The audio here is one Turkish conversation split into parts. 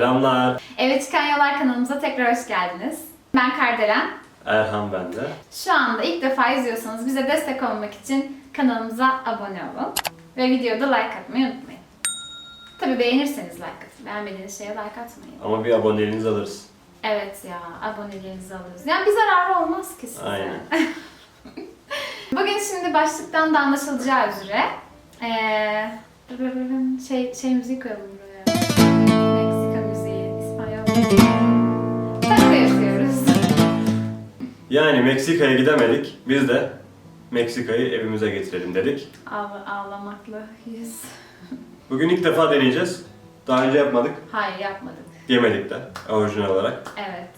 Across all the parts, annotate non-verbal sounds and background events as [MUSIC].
Selamlar. Evet Çıkan Yollar kanalımıza tekrar hoş geldiniz. Ben Kardelen. Erhan ben de. Şu anda ilk defa izliyorsanız bize destek olmak için kanalımıza abone olun. Ve videoda like atmayı unutmayın. Tabi beğenirseniz like atın. Beğenmediğiniz şeye like atmayın. Ama bir aboneliğinizi alırız. Evet ya aboneliğinizi alırız. Yani bir zararı olmaz ki size. Aynen. [LAUGHS] Bugün şimdi başlıktan da anlaşılacağı üzere eee, şey, şey müziği koyalım Tango yapıyoruz. Yani Meksika'ya gidemedik. Biz de Meksika'yı evimize getirelim dedik. Ağla, ağlamaklı yüz. Bugün ilk defa deneyeceğiz. Daha önce yapmadık. Hayır yapmadık. Yemedik de orijinal olarak. Evet.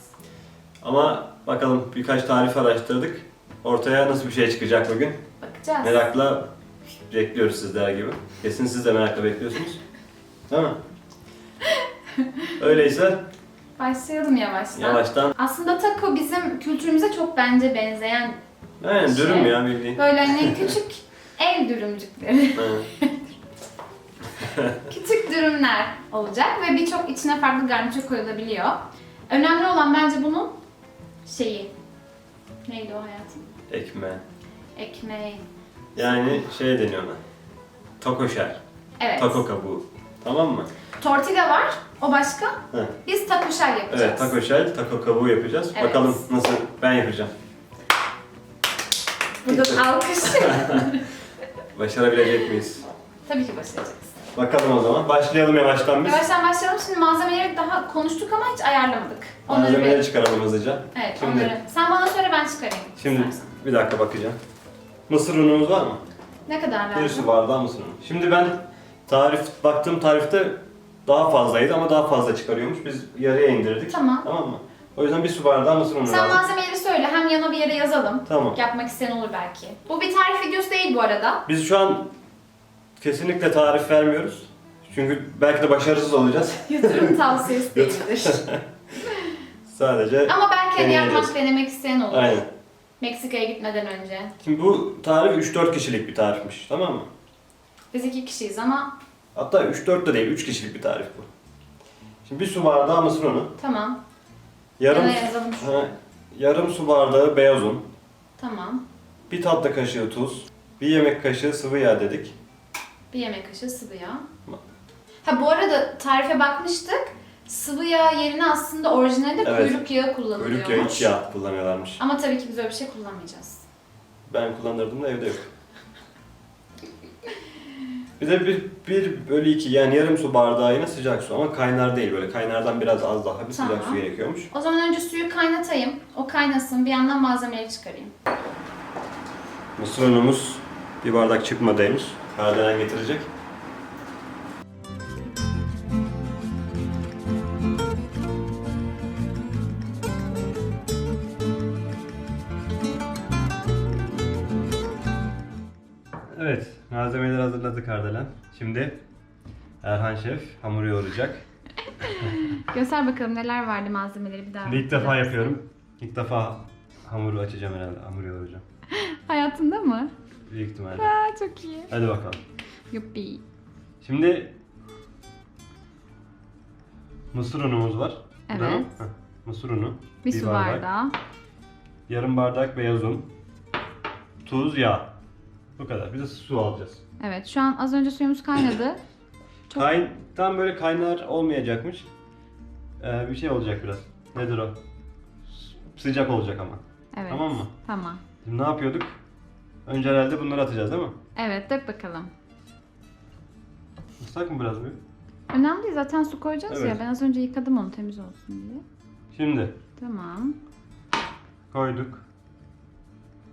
Ama bakalım birkaç tarif araştırdık. Ortaya nasıl bir şey çıkacak bugün? Bakacağız. Merakla bekliyoruz sizler gibi. Kesin siz de merakla bekliyorsunuz. Değil mi? [LAUGHS] Öyleyse Başlayalım yavaştan. yavaştan. Aslında taco bizim kültürümüze çok bence benzeyen Aynen Şey. dürüm ya bildiğin. böyle hani [LAUGHS] küçük ev dürümcükleri. Aynen. [LAUGHS] küçük dürümler olacak ve birçok içine farklı garnitür koyulabiliyor. Önemli olan bence bunun şeyi. Neydi o hayatım? Ekmeği. Ekmeği. Yani şey deniyor ona. Taco shell. Evet. Taco kabuğu. Tamam mı? Tortilla var. O başka. Heh. Biz taco shell yapacağız. Evet, taco shell, taco kabuğu yapacağız. Evet. Bakalım nasıl ben yapacağım. Burada alkış. [LAUGHS] Başarabilecek miyiz? Tabii ki başaracağız. Bakalım o zaman. Başlayalım yavaştan biz. Yavaştan başlayalım. Şimdi malzemeleri daha konuştuk ama hiç ayarlamadık. Onları Malzemeleri bir... çıkaralım hızlıca. Evet, Şimdi- onları. Sen bana söyle ben çıkarayım. Şimdi istersen. bir dakika bakacağım. Mısır unumuz var mı? Ne kadar Bir lazım? su bardağı mısır unu. Şimdi ben tarif baktığım tarifte daha fazlaydı ama daha fazla çıkarıyormuş. Biz yarıya indirdik. Tamam. Tamam mı? O yüzden bir su bardağı mısır unu Sen lazım. malzemeleri söyle. Hem yana bir yere yazalım. Tamam. Yapmak isteyen olur belki. Bu bir tarif videosu değil bu arada. Biz şu an kesinlikle tarif vermiyoruz. Çünkü belki de başarısız olacağız. [LAUGHS] Yatırım tavsiyesi değildir. [LAUGHS] Sadece Ama belki hani Deneyeceğiz. yapmak, denemek isteyen olur. aynen. Meksika'ya gitmeden önce. Şimdi bu tarif 3-4 kişilik bir tarifmiş tamam mı? Biz iki kişiyiz ama Hatta 3-4 de değil 3 kişilik bir tarif bu. Şimdi bir su bardağı mısır unu, tamam. yarım, Yana yazalım şu. ha, yarım su bardağı beyaz un, Tamam. bir tatlı kaşığı tuz, bir yemek kaşığı sıvı yağ dedik. Bir yemek kaşığı sıvı yağ. Ha bu arada tarife bakmıştık. Sıvı yağ yerine aslında orijinalde Evet. kuyruk yağı kullanılıyormuş. Kuyruk yağı, iç yağ kullanıyorlarmış. Ama tabii ki biz öyle bir şey kullanmayacağız. Ben kullanırdım da evde yok. Bir de bir, bir bölü iki yani yarım su bardağı yine sıcak su ama kaynar değil böyle kaynardan biraz az daha bir sıcak Tamam. su gerekiyormuş. O zaman önce suyu kaynatayım. O kaynasın. Bir yandan malzemeleri çıkarayım. Mısır unumuz bir bardak çıkmadı henüz. Kardelen getirecek. Malzemeleri hazırladı Kardelen. Şimdi Erhan Şef hamuru yoğuracak. [LAUGHS] Göster bakalım neler vardı malzemeleri bir daha. Şimdi ilk defa yapıyorum. İlk defa hamuru açacağım herhalde, hamuru yoğuracağım. [LAUGHS] Hayatında mı? Büyük ihtimalle. Aa çok iyi. Hadi bakalım. Yuppi. Şimdi mısır unumuz var. Evet. Heh, Mısır unu. Bir, su bardağı. Yarım bardak beyaz un. Tuz, yağ. Bu kadar. Bir de su alacağız. Evet şu an az önce suyumuz kaynadı. [CLEARS THROAT] Çok- Kayn tam böyle kaynar olmayacakmış. Ee, bir şey olacak biraz. Nedir o? Sıcak olacak ama. Evet. Tamam mı? Tamam. Şimdi ne yapıyorduk? Önce herhalde bunları atacağız değil mi? Evet dök bakalım. Islak mı biraz bir? Önemli değil zaten su koyacağız Evet. ya. Ben az önce yıkadım onu temiz olsun diye. Şimdi Tamam. koyduk.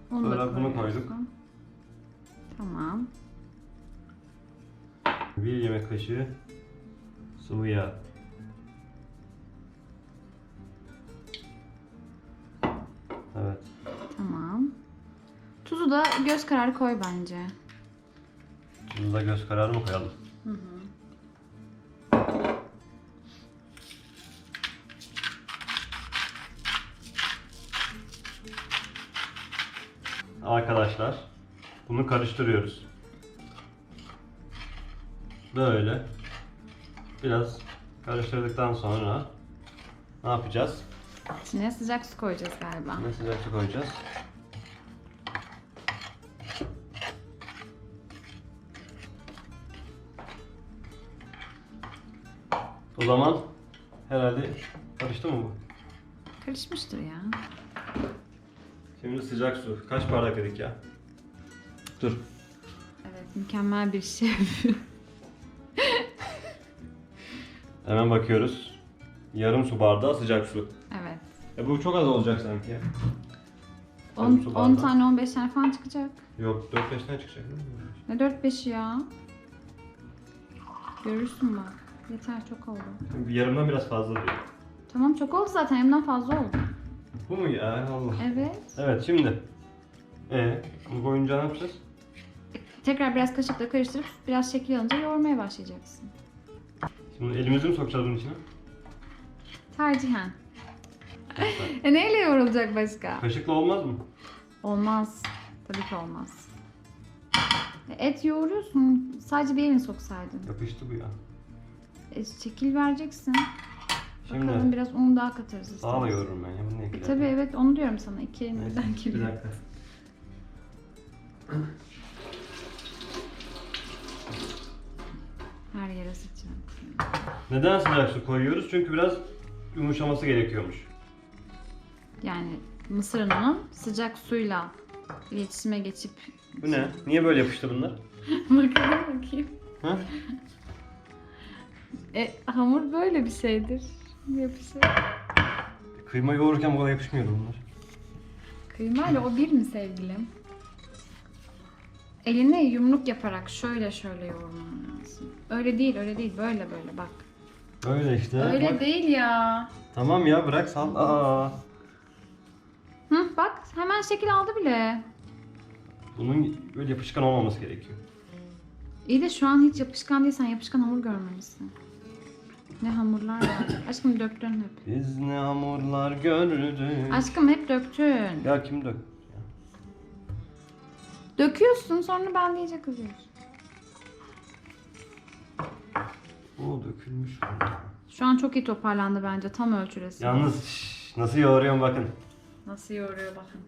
Sonra bunu koyuyorsun. koyduk. Tamam. Bir yemek kaşığı sıvı yağ. Evet. Tamam. Tuzu da göz kararı koy bence. Tuzu da göz kararı mı koyalım? Hı hı. Arkadaşlar bunu karıştırıyoruz. Böyle biraz Karıştırdıktan sonra ne yapacağız? İçine sıcak su koyacağız galiba. Ne sıcak su koyacağız. O zaman herhalde karıştı mı bu? Karışmıştır ya. Şimdi sıcak su. Kaç bardak dedik ya? Dur. Evet mükemmel bir şef. [LAUGHS] Hemen bakıyoruz. Yarım su bardağı sıcak su. evet. E bu çok az olacak sanki ya. 10, Yarım su 10 bardağı. tane 15 tane falan çıkacak. Yok 4-5 tane çıkacak değil mi? Ne 4-5'i ya? Görürsün bak. Yeter çok oldu. Yarımdan biraz fazla diyor. Tamam çok oldu zaten yarımdan fazla oldu. Bu mu ya? Allah. Evet. Evet şimdi. E bu koyunca ne yapacağız? Tekrar biraz kaşıkla karıştırıp biraz şekil alınca yoğurmaya başlayacaksın. Şimdi elimizi mi sokacağız bunun içine? Tercihen. [LAUGHS] E neyle yoğrulacak başka? Kaşıkla olmaz mı? Olmaz. Tabii ki olmaz. E, Et yoğuruyorsun. Sadece bir elini soksaydın. Yapıştı bu ya. E, şekil vereceksin. Şimdi Bakalım biraz un daha katarız sağa da istersen. yorurum ben ya. Bunu niye E, tabii evet onu diyorum sana. İki Neyse, birden bir dakika. [LAUGHS] Her yere sıçacak. Neden sıcak su koyuyoruz? Çünkü biraz yumuşaması gerekiyormuş. Yani mısır ununun sıcak suyla iletişime geçip Bu ne? Niye böyle yapıştı bunlar? [LAUGHS] bakalım bakayım. Ha? E, hamur böyle bir şeydir. Yapışır. Kıyma yoğururken bu kadar yapışmıyordu bunlar. Kıymayla o bir mi sevgilim? Eline yumruk yaparak şöyle şöyle yoğurman lazım. Öyle değil, öyle değil. Böyle böyle bak. Öyle işte. öyle Bak. değil ya. Tamam ya bırak sal. Aa. Hı bak hemen şekil aldı bile. Bunun böyle yapışkan olmaması gerekiyor. İyi de şu an hiç yapışkan değilsen yapışkan hamur görmemişsin. Ne hamurlar var. [COUGHS] Aşkım döktün hep. Biz ne hamurlar gördük. Aşkım hep döktün. Ya kim dök? Döküyorsun sonra ben de iyice kızıyorsun. O dökülmüş. burada. Şu an çok iyi toparlandı bence. Tam ölçülesi. Yalnız şş, nasıl yoğuruyorum bakın. Nasıl yoğuruyor bakın.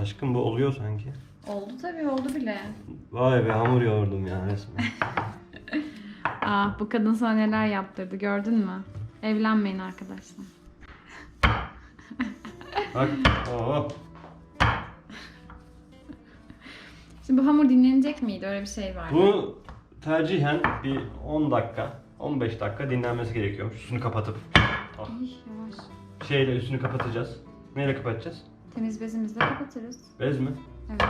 Aşkım bu oluyor sanki. Oldu tabii oldu bile. Vay be hamur yoğurdum ya resmen. [LAUGHS] Ah bu kadın sana neler yaptırdı gördün mü? Evlenmeyin arkadaşlar. Bak. Oo. Şimdi bu hamur dinlenecek miydi? Öyle bir şey var. Bu tercihen bir 10 dakika, 15 dakika dinlenmesi gerekiyormuş. Üstünü kapatıp. Ah. Yavaş. Şeyle üstünü kapatacağız. Neyle kapatacağız? Temiz bezimizle kapatırız. Bez mi? Evet.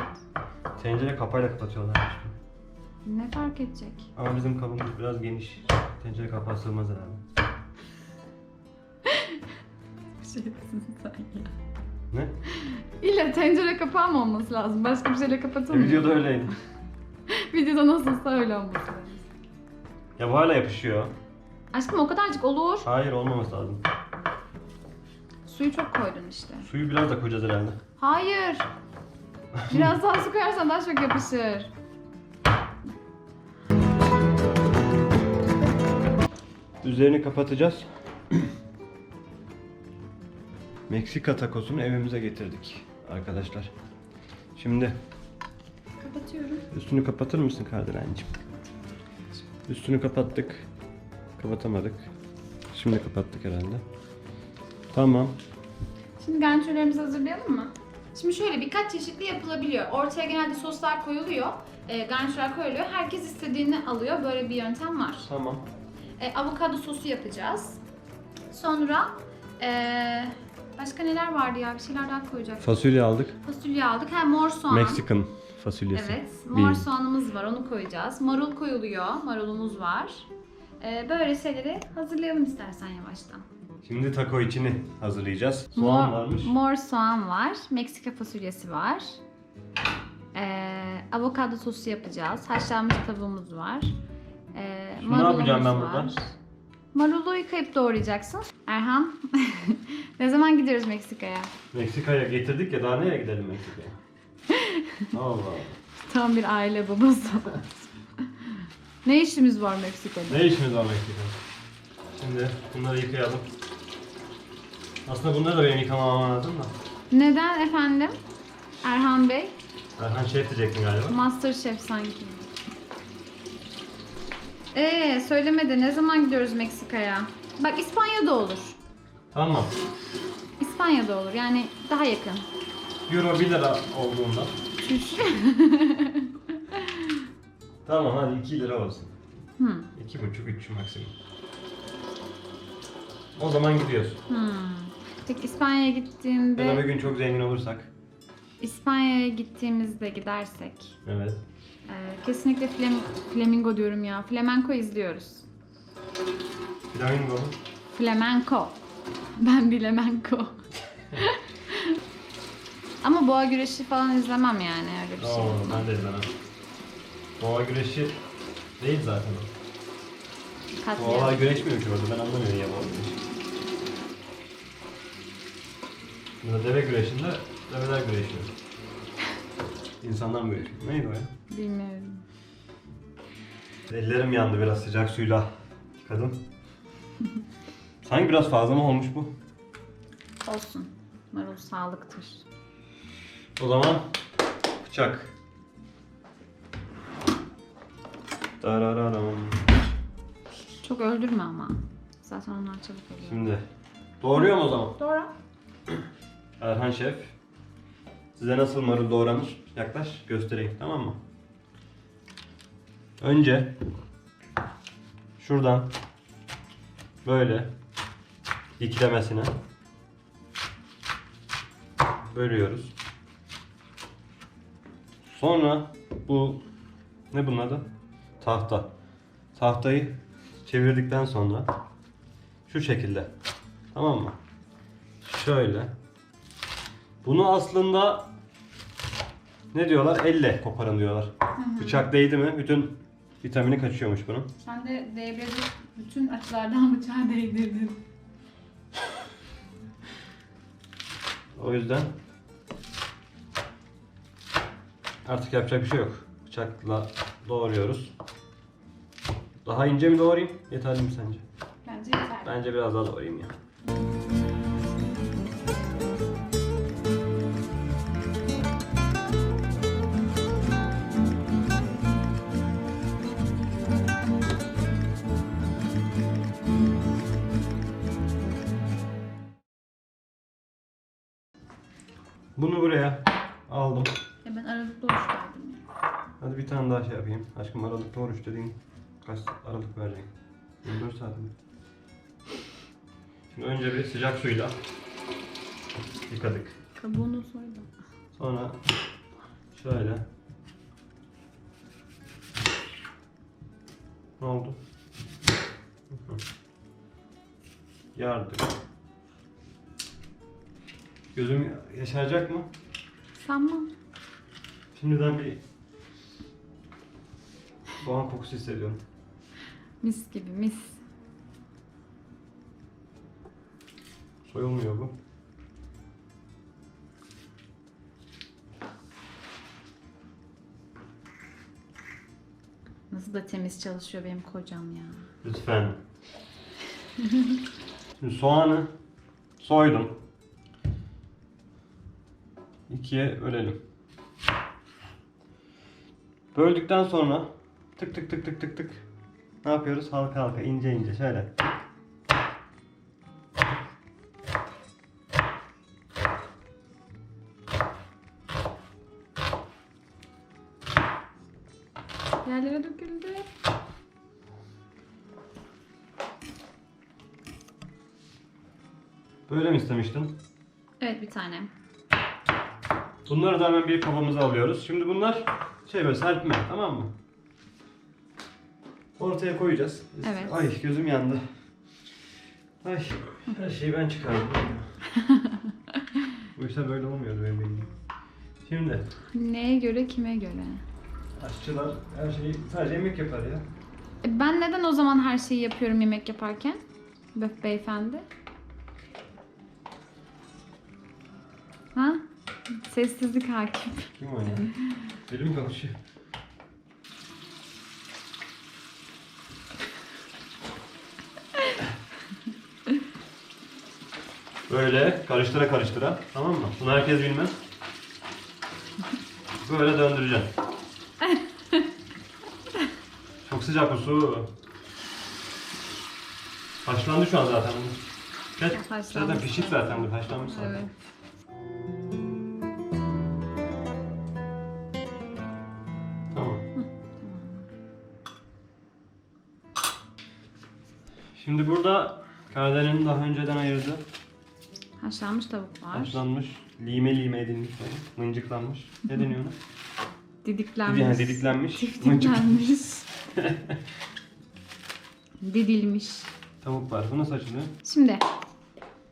Tencere kapağıyla kapatıyorlar üstünü. Ne fark edecek? Ama bizim kabımız biraz geniş. Tencere kapağı sığmaz herhalde. Şeysin sen ya. Ne? İlla tencere kapağı mı olması lazım? Başka bir şeyle E, videoda öyleydi. [LAUGHS] Videoda nasılsa öyle olması lazım. Ya bu hala yapışıyor. Aşkım o kadarcık olur. Hayır olmaması lazım. Suyu çok koydun işte. Suyu biraz da koyacağız herhalde. Hayır. Biraz daha su koyarsan daha çok yapışır. Üzerini kapatacağız. [CLEARS THROAT] Meksika tacosunu evimize getirdik arkadaşlar. Şimdi Kapatıyorum. üstünü kapatır mısın Kardelen'cim? Üstünü kapattık. Kapatamadık. Şimdi kapattık herhalde. Tamam. Şimdi garnitürlerimizi hazırlayalım mı? Şimdi şöyle birkaç çeşitli yapılabiliyor. Ortaya genelde soslar koyuluyor. E, garnitürler koyuluyor. Herkes istediğini alıyor. Böyle bir yöntem var. Tamam. E, avokado sosu yapacağız. Sonra e, başka neler vardı ya? Bir şeyler daha koyacak. Fasulye aldık. Fasulye aldık. Ha mor soğan. Meksikan fasulyesi. Evet. Mor Bean. soğanımız var. Onu koyacağız. Marul koyuluyor. Marulumuz var. E, böyle şeyleri hazırlayalım istersen yavaştan. Şimdi taco içini hazırlayacağız. Soğan mor, varmış. Mor soğan var. Meksika fasulyesi var. Ee, avokado sosu yapacağız. Haşlanmış tavuğumuz var. Ee, Şimdi ne yapacağım ben burada? Marulu yıkayıp doğrayacaksın. Erhan, [LAUGHS] ne zaman gidiyoruz Meksika'ya? Meksika'ya getirdik ya daha nereye gidelim Meksika'ya? [LAUGHS] Allah Allah. Tam bir aile babası. ne işimiz var Meksika'da? Ne işimiz var Meksika'da? Şimdi bunları yıkayalım. Aslında bunları da benim yıkamam lazım da. Neden efendim? Erhan Bey, Erhan şef diyecektin galiba. Master Chef sanki. Ee, söylemedi. Ne zaman gidiyoruz Meksika'ya? Bak İspanya'da olur. Tamam. İspanya'da olur. Yani daha yakın. Euro 1 lira olduğunda. [LAUGHS] Tamam hadi 2 lira olsun. hmm. 2,5-3 maksimum. O zaman gidiyoruz. Hmm. Peki İspanya'ya Ya da bir gün çok zengin olursak. İspanya'ya gittiğimizde gidersek Evet. e, kesinlikle flam- flamingo diyorum ya. Flamenco izliyoruz. Flamingo mu? Flamenco. Ben bilemenko. [LAUGHS] Ama boğa güreşi falan izlemem yani öyle bir şey. Oo, ben de izlemem. Boğa güreşi değil zaten o. Katliam. Boğalar güreşmiyor ki orada ben anlamıyorum ya boğa güreşi. Burada deve güreşinde develer güreşiyor. İnsanlar mı güreşiyor? Neydi o ya? Bilmiyorum. Ellerim yandı biraz sıcak suyla yıkadım. Sanki biraz fazla mı olmuş bu? Olsun. Marul sağlıktır. O zaman bıçak. Darararam. Çok öldürme ama. Zaten onlar çabuk ölüyor. Şimdi doğruyorum o zaman. Doğru. Erhan Şef. Size nasıl marul doğranır? Yaklaş göstereyim tamam mı? Önce şuradan böyle diklemesine bölüyoruz. Sonra bu ne bunun adı? Tahta. Tahtayı çevirdikten sonra şu şekilde. Tamam mı? Şöyle. Bunu aslında ne diyorlar? Elle koparın diyorlar. Bıçak değdi mi bütün vitamini kaçıyormuş bunun. Sen de değmedi bütün açılardan [LAUGHS] bıçağı değdirdin. O yüzden artık yapacak bir şey yok. Bıçakla doğruyoruz. Daha ince mi doğrayayım? Yeterli mi sence? Bence yeter. Bence biraz daha doğrayayım ya. Bunu buraya aldım. Ya ben aralıklı oruç verdim ya. Hadi bir tane daha şey yapayım. Aşkım aralıkta oruç dediğin kaç aralık verecek? 24 saat mi? Şimdi önce bir sıcak suyla yıkadık. Kabuğunu soydum. Sonra şöyle. Ne oldu? Yardık. Gözüm yaşaracak mı? Sanmam. Şimdiden bir soğan kokusu hissediyorum. Mis gibi mis. Soyulmuyor bu. Nasıl da temiz çalışıyor benim kocam ya. Lütfen. Şimdi soğanı soydum. İkiye bölelim. Böldükten sonra tık tık tık tık tık tık ne yapıyoruz? Halka halka ince ince şöyle. Yerlere döküldü. Böyle mi istemiştin? Evet bir tane. Bunları da hemen bir kabımıza alıyoruz. Şimdi bunlar şey böyle serpme tamam mı? Ortaya koyacağız. Evet. Ay gözüm yandı. Ay her şeyi ben çıkardım. [LAUGHS] Bu işler böyle olmuyordu benim bildiğim. Şimdi Neye göre kime göre? aşçılar her şeyi sadece yemek yapar ya. E ben neden o zaman her şeyi yapıyorum yemek yaparken? Böf beyefendi. Ha? Sessizlik hakim. Kim o ya? Elim kalkışıyor. Böyle karıştıra karıştıra tamam mı? Bunu herkes bilmez. Böyle döndüreceğim. Çok sıcak bu su. Haşlandı şu an zaten. Gel. Haşlanmış. Zaten pişik zaten bu haşlanmış zaten. Evet. Şimdi burada Karadeniz'in daha önceden ayırdığı Haşlanmış tavuk var. haşlanmış, lime lime edilmiş yani, mıncıklanmış. Ne deniyor ona? Didiklenmiş. Yani didiklenmiş, Didiklenmiş. [LAUGHS] Didilmiş. tavuk var. Bu nasıl açılıyor? Şimdi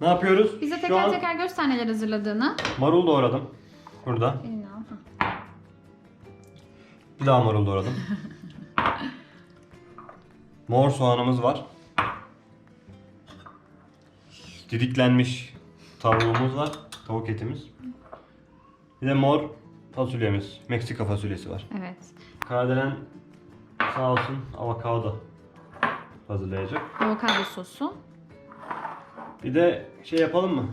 Ne yapıyoruz? bize Şu teker an teker göster neler hazırladığını. marul doğradım. Burada. Eline al. Hı. Bir daha marul doğradım. [LAUGHS] Mor soğanımız var. Didiklenmiş tavuğumuz var. Tavuk etimiz. Bir de mor fasulyemiz. Meksika fasulyesi var. Evet. Kardelen sağ olsun avokado hazırlayacak. Avokado sosu. Bir de şey yapalım mı?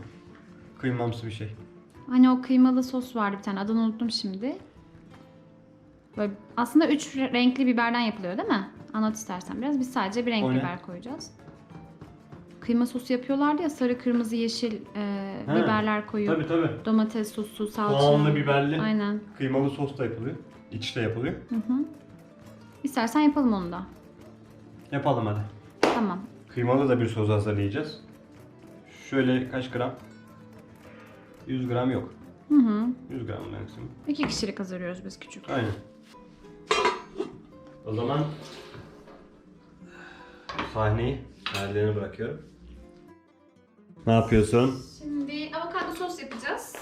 Kıymamsı bir şey. Hani o kıymalı sos vardı bir tane adını unuttum şimdi. Böyle aslında üç renkli biberden yapılıyor değil mi? Anlat istersen biraz. Biz sadece bir renk biber koyacağız. Kıyma sosu yapıyorlardı ya sarı, kırmızı, yeşil e, He. biberler koyuyor. Tabi tabi. Domates sosu, salça. Soğanlı, biberli. Aynen. Kıymalı sos da yapılıyor. İçte yapılıyor. Hı hı. İstersen yapalım onu da. Yapalım hadi. Tamam. Kıymalı da bir sos hazırlayacağız. Şöyle kaç gram? 100 gram yok. Hı hı. 100 gram maksimum. İki kişilik hazırlıyoruz biz küçük. Aynen. O zaman sahneyi hallerine bırakıyorum. Ne yapıyorsun? Şimdi avokado sos yapacağız.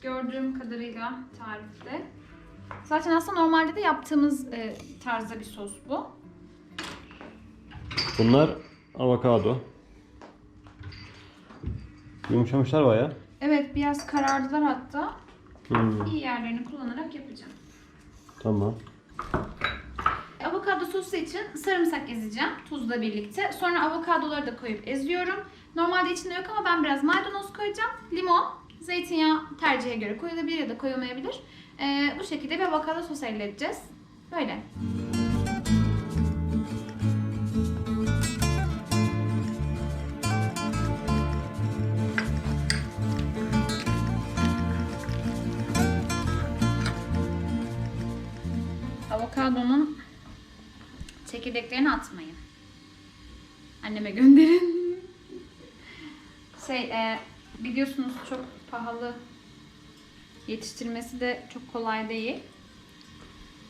Gördüğüm kadarıyla tarifte. Zaten aslında normalde de yaptığımız e, tarzda bir sos bu. Bunlar avokado. Yumuşamışlar baya. Evet biraz karardılar hatta. Hmm, İyi yerlerini kullanarak yapacağım. tamam. Sosu için sarımsak ezeceğim tuzla birlikte. Sonra avokadoları da koyup eziyorum. Normalde içinde yok ama ben biraz maydanoz koyacağım. Limon, zeytinyağı tercihe göre koyulabilir ya da koyulmayabilir. Ee, bu şekilde bir avokado sos elde edeceğiz. Böyle. Avokadonun çekirdeklerini atmayın. Anneme gönderin. Şey, e, biliyorsunuz çok pahalı. Yetiştirmesi de çok kolay değil.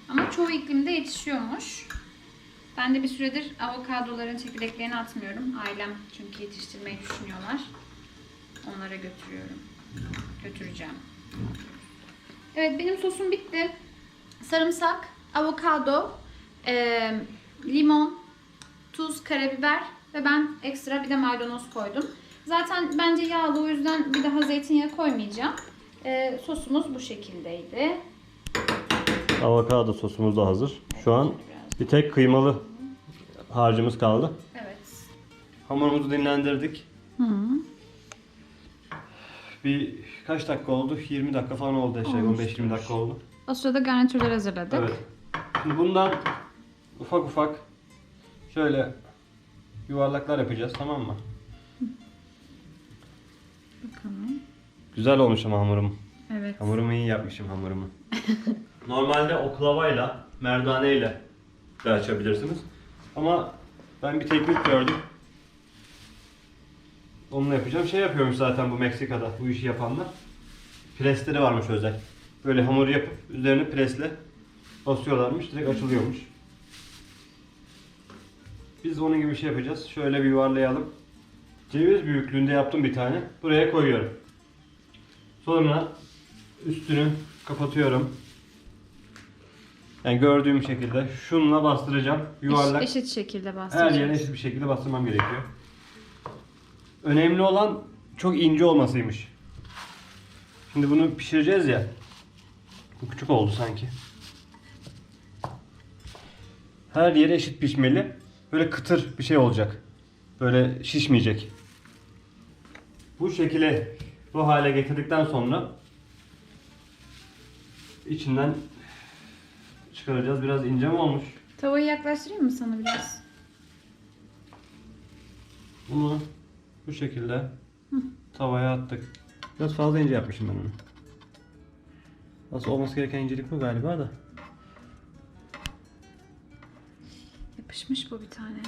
Ama çoğu iklimde yetişiyormuş. Ben de bir süredir avokadoların çekirdeklerini atmıyorum. Ailem çünkü yetiştirmeyi düşünüyorlar. Onlara götürüyorum. Götüreceğim. Evet benim sosum bitti. Sarımsak, avokado, eee, limon, tuz, karabiber ve ben ekstra bir de maydanoz koydum. Zaten bence yağlı o yüzden bir daha zeytinyağı koymayacağım. Eee, sosumuz bu şekildeydi. Avokado sosumuz da hazır. Şu an bir tek kıymalı harcımız kaldı. Evet. Hamurumuzu dinlendirdik. Hı -hı. Bir kaç dakika oldu? 20 dakika falan oldu. Olmuştur. 15-20 dakika oldu. O sırada garnitürler hazırladık. Evet. Şimdi bundan ufak ufak şöyle yuvarlaklar yapacağız tamam mı? Bakalım. Güzel olmuş ama hamurum. Evet. Hamurumu iyi yapmışım hamurumu. [LAUGHS] Normalde oklavayla, merdaneyle de açabilirsiniz. Ama ben bir teknik gördüm. Onunla yapacağım. Şey yapıyormuş zaten bu Meksika'da bu işi yapanlar. Presleri varmış özel. Böyle hamur yapıp üzerine presle basıyorlarmış. Direkt açılıyormuş. Biz onun gibi bir şey yapacağız. Şöyle bir yuvarlayalım. Ceviz büyüklüğünde yaptım bir tane. Buraya koyuyorum. Sonra üstünü kapatıyorum. Yani gördüğüm şekilde şunla bastıracağım. Yuvarlak. Eş- eşit şekilde Her bastıracağız. yerine eşit bir şekilde bastırmam gerekiyor. Önemli olan çok ince olmasıymış. Şimdi bunu pişireceğiz ya. Bu küçük oldu sanki. Her yeri eşit pişmeli. Böyle kıtır bir şey olacak. Böyle şişmeyecek. Bu şekilde bu hale getirdikten sonra içinden çıkaracağız. Biraz ince mi olmuş? Tavayı yaklaştırayım mı sana biraz? Bunu bu şekilde tavaya attık. Biraz fazla ince yapmışım ben onu. Nasıl olması gereken incelik bu galiba da. Yapışmış bu bir tane.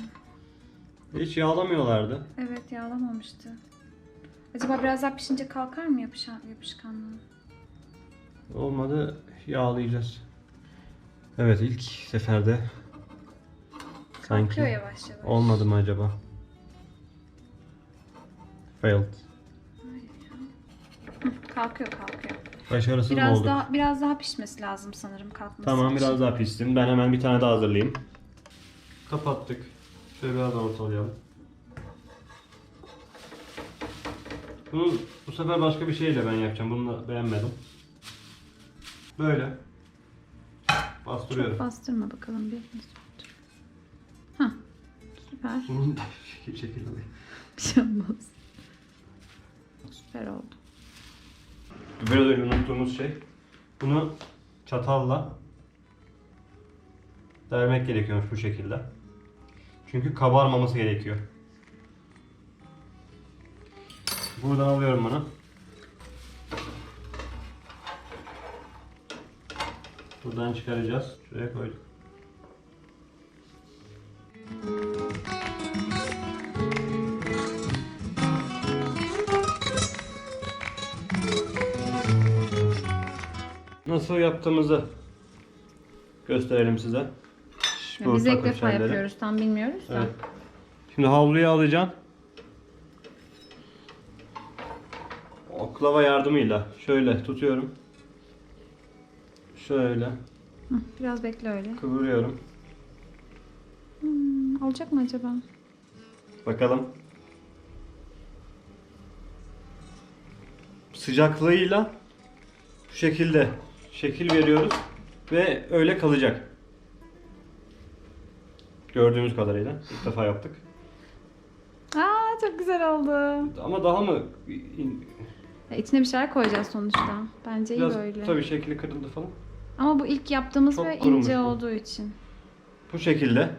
Hiç yağlamıyorlardı. Evet yağlamamıştı. Acaba biraz daha pişince kalkar mı yapışan, yapışkanlığı? Olmadı yağlayacağız. Evet ilk seferde sanki Kalkıyor yavaş yavaş. olmadı mı acaba? Failed. Kalkıyor kalkıyor. Başarısız mı Biraz olduk? daha biraz daha pişmesi lazım sanırım kalkması Tamam için. biraz daha pişsin. Ben hemen bir tane daha hazırlayayım. Kapattık. Şöyle biraz daha ortalayalım. Bunu bu sefer başka bir şeyle ben yapacağım. Bunu da beğenmedim. Böyle. Bastırıyorum. Bastırma bakalım bir. Hah. Süper. Bunun da şekil şekil alayım. Bir şey olmaz. Süper oldu. Biraz önce unuttuğumuz şey. Bunu çatalla dermek gerekiyormuş bu şekilde. Çünkü kabarmaması gerekiyor. Buradan alıyorum bunu. Buradan çıkaracağız. Şuraya koyduk. Nasıl yaptığımızı gösterelim size. Bu Biz ilk defa shellleri. yapıyoruz tam bilmiyoruz da. Evet. Şimdi havluyu alacağım. Oklava yardımıyla şöyle tutuyorum. Şöyle Hı, biraz bekle öyle. kıvırıyorum. Hmm, olacak mı acaba? Bakalım. Sıcaklığıyla şu şekilde şekil veriyoruz ve öyle kalacak. Gördüğümüz kadarıyla ilk defa yaptık. Aa çok güzel oldu. Ama daha mı Ya, içine bir şeyler koyacağız sonuçta. Bence iyi biraz böyle. tabii şekli kırıldı falan. Ama bu ilk yaptığımız Çok ve kurumuş ince bu. olduğu için. Bu şekilde.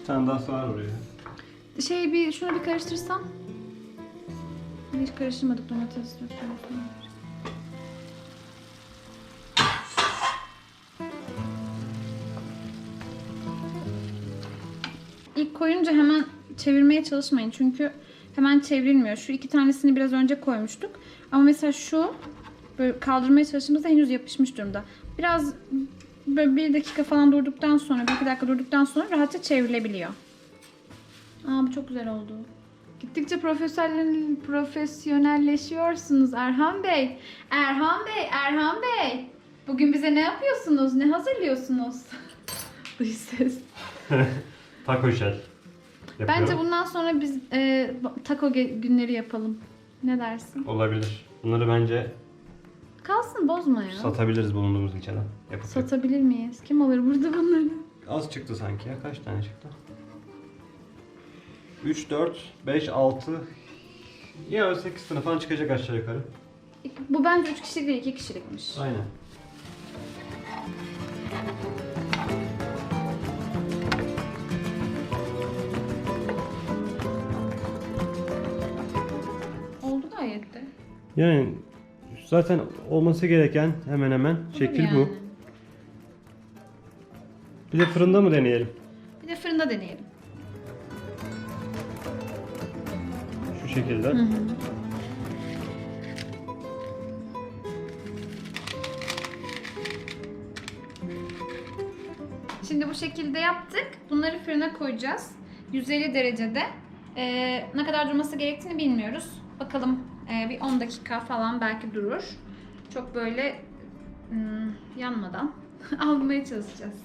Bir tane daha sığar oraya. Şey bir şunu bir karıştırsam. Hiç karıştırmadık domates yok. Koyunca hemen çevirmeye çalışmayın çünkü hemen çevrilmiyor. Şu iki tanesini biraz önce koymuştuk. Ama mesela şu böyle kaldırmaya çalıştığımızda henüz yapışmış durumda. Biraz böyle bir dakika falan durduktan sonra, bir iki dakika durduktan sonra rahatça çevrilebiliyor. Aa bu çok güzel oldu. Gittikçe profesyonel profesyonelleşiyorsunuz Erhan Bey. Erhan Bey, Erhan Bey. Bugün bize ne yapıyorsunuz? Ne hazırlıyorsunuz? [LAUGHS] Dış ses. [LAUGHS] Taco. Yapıyorum. Bence bundan sonra biz e, taco günleri yapalım. Ne dersin? Olabilir. Bunları bence Kalsın bozma ya. satabiliriz bulunduğumuz ilçeden. Yapıp Satabilir miyiz? Kim alır burada bunları? Az çıktı sanki ya. Kaç tane çıktı? 3, 4, 5, 6 ya 8 tane falan çıkacak aşağı yukarı. Bu bence 3 kişilik değil 2 kişilikmiş. Aynen. Yani zaten olması gereken hemen hemen şekil yani. bu. Bir de fırında mı deneyelim? Bir de fırında deneyelim. Şu şekilde. Hı hı. Şimdi bu şekilde yaptık. Bunları fırına koyacağız. 150 derecede. Ee, ne kadar durması gerektiğini bilmiyoruz. Bakalım ee, bir 10 dakika falan belki durur. Çok böyle hmm, yanmadan [LAUGHS] almaya çalışacağız.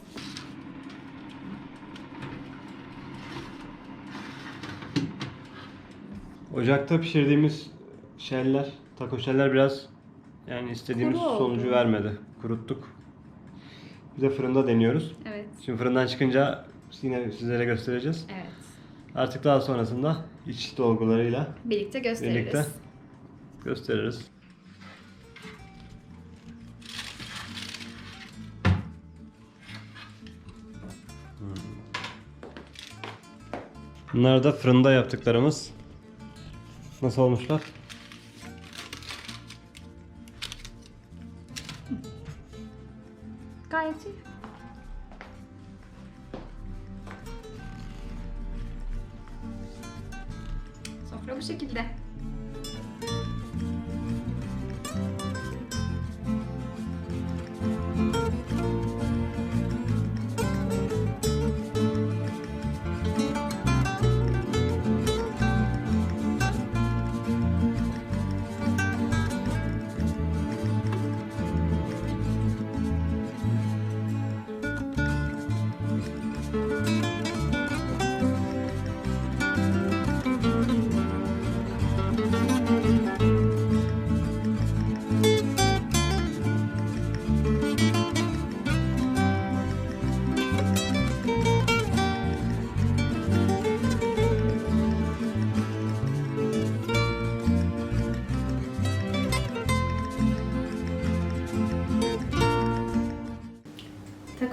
Ocakta pişirdiğimiz şeller, taco şeller biraz yani istediğimiz Kuru oldu. sonucu vermedi. Kuruttuk. Bir de fırında deniyoruz. Evet. Şimdi fırından çıkınca yine sizlere göstereceğiz. Evet. Artık daha sonrasında iç dolgularıyla Birlikte gösteririz. birlikte gösteririz. Hmm. Bunlar da fırında yaptıklarımız. Nasıl olmuşlar?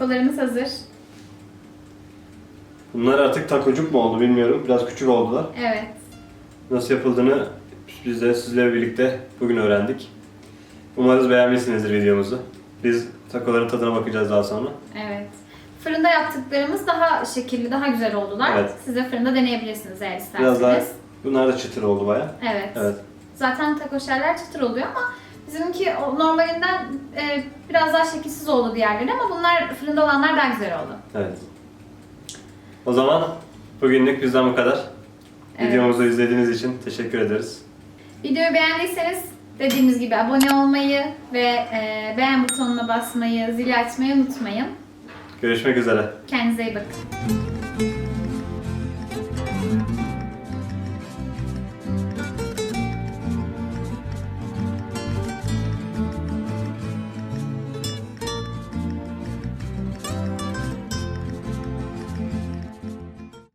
Takolarımız hazır. Bunlar artık takocuk mu oldu bilmiyorum. Biraz küçük oldular. Evet. Nasıl yapıldığını biz de sizlerle birlikte bugün öğrendik. Umarız beğenmişsinizdir videomuzu. Biz takoların tadına bakacağız daha sonra. Evet. Fırında yaptıklarımız daha şekilli, daha güzel oldular. Evet. Siz de fırında deneyebilirsiniz eğer isterseniz. Biraz daha bunlar da çıtır oldu baya. Evet. Evet. Zaten taco sheller çıtır oluyor ama bizimki normalinden e, biraz daha şekilsiz oldu diğerleri ama bunlar fırında olanlar daha güzel oldu. Evet. O zaman bugünlük bizden bu kadar. Evet. Videomuzu izlediğiniz için teşekkür ederiz. Videoyu beğendiyseniz dediğimiz gibi abone olmayı ve e, beğen butonuna basmayı, zili açmayı unutmayın. Görüşmek üzere. Kendinize iyi bakın.